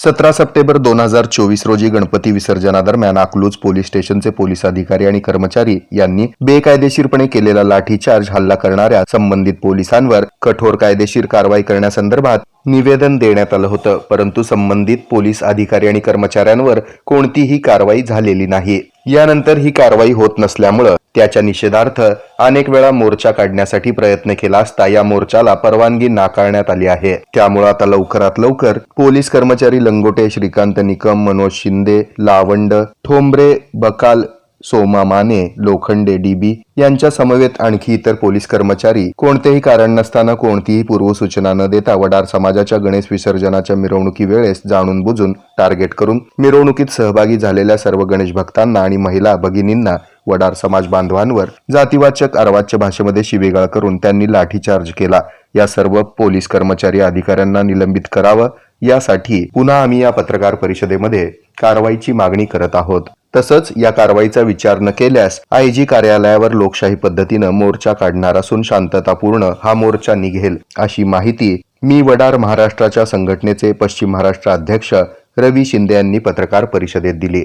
सतरा सप्टेंबर दोन हजार चोवीस रोजी गणपती विसर्जनादरम्यान अकलूज पोलीस स्टेशनचे पोलीस अधिकारी आणि कर्मचारी यांनी बेकायदेशीरपणे केलेला लाठीचार्ज हल्ला करणाऱ्या संबंधित पोलिसांवर कठोर कायदेशीर कारवाई करण्यासंदर्भात निवेदन देण्यात आलं होतं. परंतु संबंधित पोलीस अधिकारी आणि कर्मचाऱ्यांवर कोणतीही कारवाई झालेली नाही. यानंतर ही कारवाई होत नसल्यामुळं त्याच्या निषेधार्थ अनेक वेळा मोर्चा काढण्यासाठी प्रयत्न केला असता या मोर्चाला परवानगी नाकारण्यात आली आहे. त्यामुळे आता लवकरात लवकर पोलीस कर्मचारी लंगोटे श्रीकांत निकम मनोज शिंदे लावंड ठोंबरे बकाल सोमा माने लोखंडे डीबी यांच्या समवेत आणखी इतर पोलीस कर्मचारी कोणतेही कारण नसताना कोणतीही पूर्वसूचना न देता वडार समाजाच्या गणेश विसर्जनाच्या मिरवणुकी वेळेस जाणून बुजून टार्गेट करून मिरवणुकीत सहभागी झालेल्या सर्व गणेश भक्तांना आणि महिला भगिनींना वडार समाज बांधवांवर जातीवाचक अर्वाच्य भाषेमध्ये शिवेगाळ करून त्यांनी लाठीचार्ज केला. या सर्व पोलीस कर्मचारी अधिकाऱ्यांना निलंबित करावं यासाठी पुन्हा आम्ही या पत्रकार परिषदेमध्ये कारवाईची मागणी करत आहोत. तसंच या कारवाईचा विचार न केल्यास आयजी कार्यालयावर लोकशाही पद्धतीनं मोर्चा काढणार असून शांततापूर्ण हा मोर्चा निघेल अशी माहिती मी वडार महाराष्ट्राच्या संघटनेचे पश्चिम महाराष्ट्र अध्यक्ष रवी शिंदे यांनी पत्रकार परिषदेत दिली.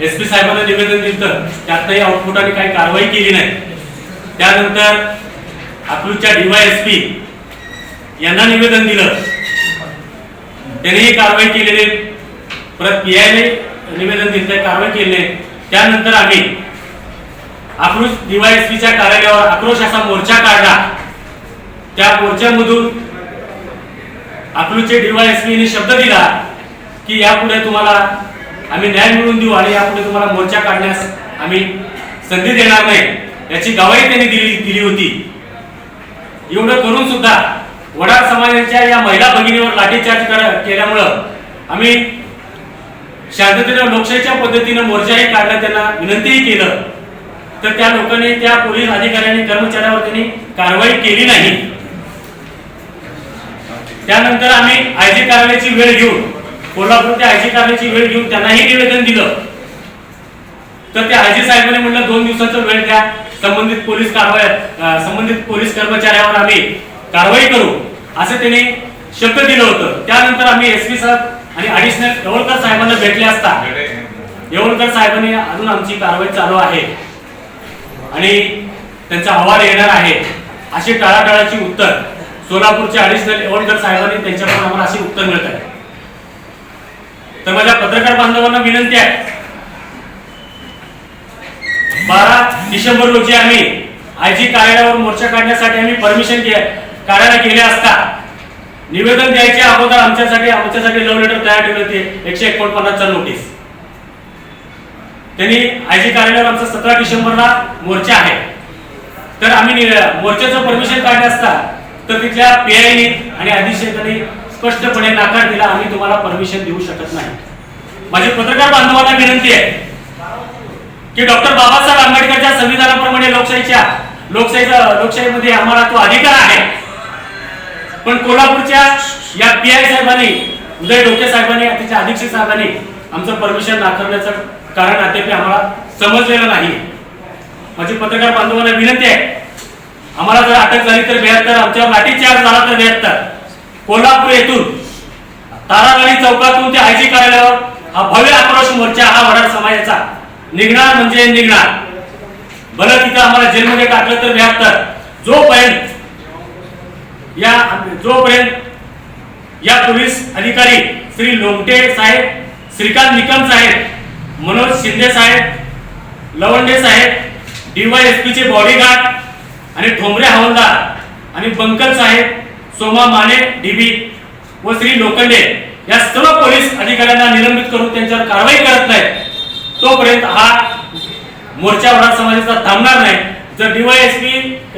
एस पी साहेबांना निवेदन दिलं त्यातही आउटपुटाने काही कारवाई केली नाही. त्यानंतर अकलूजच्या डीवायएसपी यांना निवेदन दिलं. त्यांनीही कारवाई केलेली परत पी आयने निवेदन दिलं कारवाई केली नाही. त्यानंतर आम्ही अकलूज डीवायएसपीच्या कार्यालयावर आक्रोश असा मोर्चा काढला. त्या मोर्चामधून अकलूजचे डीवायएसपीने शब्द दिला की यापुढे तुम्हाला आम्ही न्याय मिळवून देऊ आणि यापुढे तुम्हाला मोर्चा काढण्यास आम्ही संधी देणार नाही. याची गवाही त्यांनी दिली दिली होती. एवढं करून सुद्धा वडार समाजाच्या या महिला भगिनीवर लाठीचार्ज कर- केल्यामुळं आम्ही शांततेनं लोकशाहीच्या पद्धतीनं मोर्चाही काढला त्यांना विनंतीही केलं. तर त्या लोकांनी त्या पोलीस अधिकाऱ्यांनी कर्मचाऱ्यावर त्यांनी कारवाई केली नाही. त्यानंतर आम्ही आयजी कार्यालयाची वेळ घेऊन कोल्हापूर ते आयजी कार्यालयाची वेळ घेऊन त्यांनाही निवेदन दिलं. तर त्या आयजी साहेबांनी म्हणलं दोन दिवसाचा वेळ द्या. संबंधित पोलीस कारवाई संबंधित पोलीस कर्मचाऱ्यावर आम्ही कारवाई करू. असं त्यांनी शब्द दिलं होतं. त्यानंतर आम्ही एस पी साहेब आणि अडिशनल येवळकर साहेबांना भेटले असता. येवळकर साहेबांनी अजून आमची कारवाई चालू आहे. आणि त्यांचा अहवाल येणार आहे. अशी टाळाटाळाची उत्तर सोलापूरचे अडिशनल येवळकर साहेबांनी त्यांच्याकडून आम्हाला अशी उत्तर मिळत आहे. तर माझ्या पत्रकार बांधवांना विनंती आहे. बारा डिसेंबर रोजी आम्ही आयजी कार्यालयावर मोर्चा काढण्यासाठी आम्ही परमिशन कार्यालय केले असता निवेदन द्यायच्या अगोदर आमच्यासाठी आमच्यासाठी लव्ह लेटर तयार ठेवले होते. एकशे एकोणपन्नासचा नोटीस त्यांनी आयजी कार्यालयावर आमचा सतरा डिसेंबरला मोर्चा आहे. तर आम्ही मोर्चाचं परमिशन काढले असता तर तिथल्या पीआयनी आणि अधीक्षकांनी स्पष्टपणे नकार दिला आम्ही तुम्हाला परमिशन देऊ शकत नाही. माझी पत्रकार बांधवांना विनंती आहे की डॉक्टर बाबासाहेब आंबेडकरच्या संविधानाप्रमाणे लोकशाहीच्या लोकशाहीचा लोकशाहीमध्ये आम्हाला तो अधिकार आहे. पण कोल्हापूरच्या या पी आय साहेबांनी उदय डोके साहेबांनी तिच्या अधीक्षक साहेबांनी आमचं परमिशन नाकारण्याचं कारण अद्याप आम्हाला समजलेलं नाही. माझी पत्रकार बांधवांना विनंती आहे आम्हाला जर अटक झाली तर बेहत्तर आमच्यावर लाठीचार्ज झाला तर बेहत्तर. कोल्हापूर येथून तारावाडी चौकातून ते आयजी कार्यालयावर हा भव्य आक्रोश मोर्चा हा वडार समाजाचा निघणार म्हणजे निघणार. बर तिथं आम्हाला जेलमध्ये टाकलं तर बेहत्तर जोपर्यंत या जोपर्यंत या पोलीस अधिकारी श्री लोमटे साहेब श्रीकांत निकम साहेब मनोज शिंदे साहेब लवंडे साहेब डीवाय एस पीचे बॉडीगार्ड आणि ठोंबरे हवालदार आणि बंकल साहेब सोमा माने डीबी व श्री लोखंडे या सर्व पोलीस अधिकाऱ्यांना निलंबित करून त्यांच्यावर कारवाई करत नाहीत. तोपर्यंत हा मोर्चा वडार समाजाचा थांबणार नाही. जर डीवायएसपी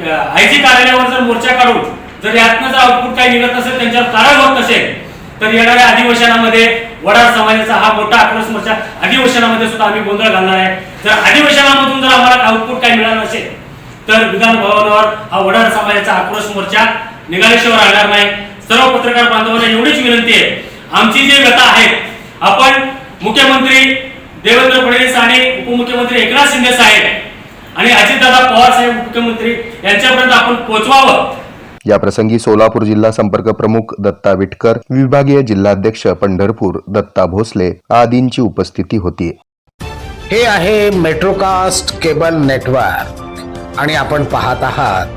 आयजी कार्यालयावर जर मोर्चा काढून जर यातनं जर आउटपुट काही निघत नसेल त्यांच्यावर कारवाई होत नसेल तर येणाऱ्या अधिवेशनामध्ये वडार समाजाचा हा मोठा आक्रोश मोर्चा अधिवेशनामध्ये सुद्धा आम्ही गोंधळ घालणार आहे. जर अधिवेशनामधून जर आम्हाला आउटपुट काही मिळालं नसेल तर विधान भवनावर हा वडार समाजाचा आक्रोश मोर्चा निघाल्याशिवाय राहणार नाही. सर्व पत्रकार बांधवांना एवढीच विनंती आहे. आमची जी व्यथा आहे आपण मुख्यमंत्री देवेंद्र फडणवीस आणि उपमुख्यमंत्री एकनाथ शिंदे साहेब आणि अजितदादा पवार साहेब मुख्यमंत्री यांच्यापर्यंत आपण पोहोचवावं. या प्रसंगी सोलापूर जिल्हा संपर्क प्रमुख दत्ता विटकर विभागीय जिल्हाध्यक्ष पंढरपूर दत्ता भोसले आदींची उपस्थिती होती. हे आहे मेट्रोकास्ट केबल नेटवर्क आणि आपण पाहत आहात